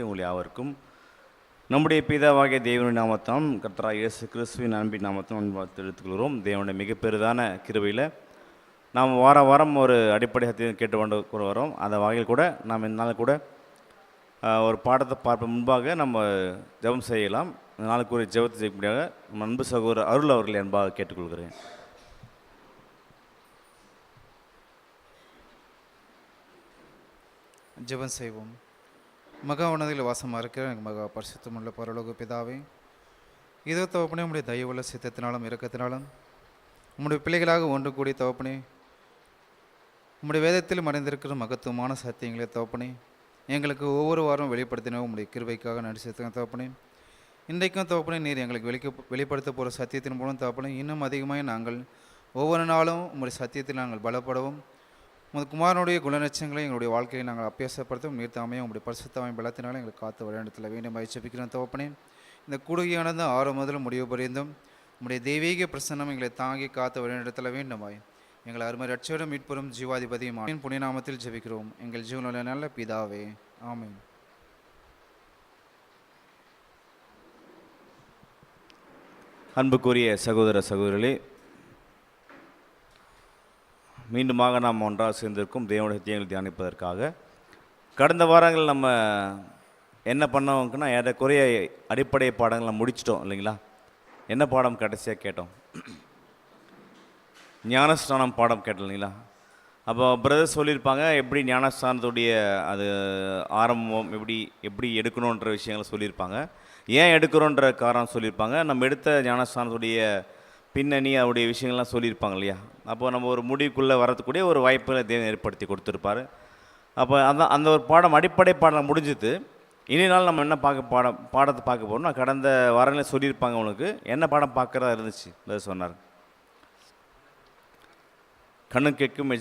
உங்கள் யாவருக்கும் நம்முடைய பிதாவாகிய தேவனுடைய நாமத்தாம் கர்த்தரா இயேசு கிறிஸ்துவின் அன்பின் நாமத்தாம் எடுத்துக்கொள்கிறோம் தேவனுடைய மிகப்பெரிதான கிருவையில் நாம் வார வாரம் ஒரு அடிப்படை சத்தியம் கேட்டு கொண்டு வரோம். அந்த வகையில் கூட நாம் இந்த நாள் கூட ஒரு பாடத்தை பார்ப்ப முன்பாக நம்ம ஜபம் செய்யலாம். இந்த நாளுக்கு ஒரு ஜெபத்தை செய்யக்கூடியாக நம்ம அன்பு சகோதர அருள் அவர்களை அன்பாக கேட்டுக்கொள்கிறேன். ஜெபம் செய்வோம். மகா உன்னதில் வாசமாக இருக்கிற எனக்கு மகா பரிசுத்தமுள்ள பரலோக பிதாவே. இதோ தவப்பனே உம்முடைய தயவுள்ள சித்தத்தினாலும் இறக்கத்தினாலும் உங்களுடைய பிள்ளைகளாக ஒன்று கூடி தவப்பனே உங்களுடைய வேதத்தில் மறைந்திருக்கிற மகத்துவமான சத்தியங்களை தவப்பனே எங்களுக்கு ஒவ்வொரு வாரம் வெளிப்படுத்தினோம் உங்களுடைய கிருவைக்காக நடிச்சிருக்கேன் தவப்பனே இன்றைக்கும் தவப்பனே நீர் எங்களுக்கு வெளிக்க வெளிப்படுத்த போகிற சத்தியத்தின் மூலம் தவப்பனே இன்னும் அதிகமாக நாங்கள் ஒவ்வொரு நாளும் உங்களுடைய சத்தியத்தில் நாங்கள் பலப்படவும் உமது குமாரனுடைய குணநட்சங்களை எங்களுடைய வாழ்க்கையை நாங்கள் அபியாசப்படுத்தும் நீர் தாமே உங்களுடைய பரிசுத்தமை பலத்தினாலும் எங்களுக்கு காத்து வழிநடத்தில் வேண்டும் ஜெபிக்கிறோம் தவப்பனே இந்த கூடுகையானது ஆறு முதல் முடிவு பரிந்தும் உம்முடைய தெய்வீக பிரசன்னம் எங்களை தாங்கி காத்து வழிநடத்தல வேண்டுமாய். எங்கள் அருமை ரட்சோடும் மீட்பெரும் ஜீவாதிபதியும் புனிநாமத்தில் ஜெபிக்கிறோம். எங்கள் ஜீவனுள்ள நல்ல பிதாவே. ஆமை அன்புக்குரிய சகோதர சகோதரிகளே மீண்டுமாக நாம் ஒன்றாக சேர்ந்திருக்கும் தேவனுடைய சத்தியங்களை தியானிப்பதற்காக. கடந்த வாரங்கள் நம்ம என்ன பண்ணோம்னா ஏறக்குறைய அடிப்படை பாடங்களை முடிச்சிட்டோம் இல்லைங்களா? என்ன பாடம் கடைசியாக கேட்டோம்? ஞானஸ்தானம் பாடம் கேட்டோம் இல்லைங்களா? அப்போ பிரதர் சொல்லியிருப்பாங்க எப்படி ஞானஸ்தானத்துடைய அது ஆரம்பம் எப்படி எப்படி எடுக்கணுன்ற விஷயங்களை சொல்லியிருப்பாங்க. ஏன் எடுக்கிறோன்ற காரணம் சொல்லியிருப்பாங்க. நம்ம எடுத்த ஞானஸ்தானத்துடைய பின்னணி அவருடைய விஷயங்கள்லாம் சொல்லியிருப்பாங்க இல்லையா? அப்போ நம்ம ஒரு முடிவுக்குள்ளே வரத்துக்கூடிய ஒரு வாய்ப்புகளை தேவன் ஏற்படுத்தி கொடுத்துருப்பாரு. அப்போ அந்த அந்த ஒரு பாடம் அடிப்படை பாடம் முடிஞ்சுது. இனி நாள் நம்ம என்ன பார்க்க பாடம் பாடத்தை பார்க்க போகிறோம்னா கடந்த வாரங்களே சொல்லியிருப்பாங்க உனக்கு என்ன பாடம் பார்க்குறதா இருந்துச்சு? சொன்னார். கண்ணு கேட்கும்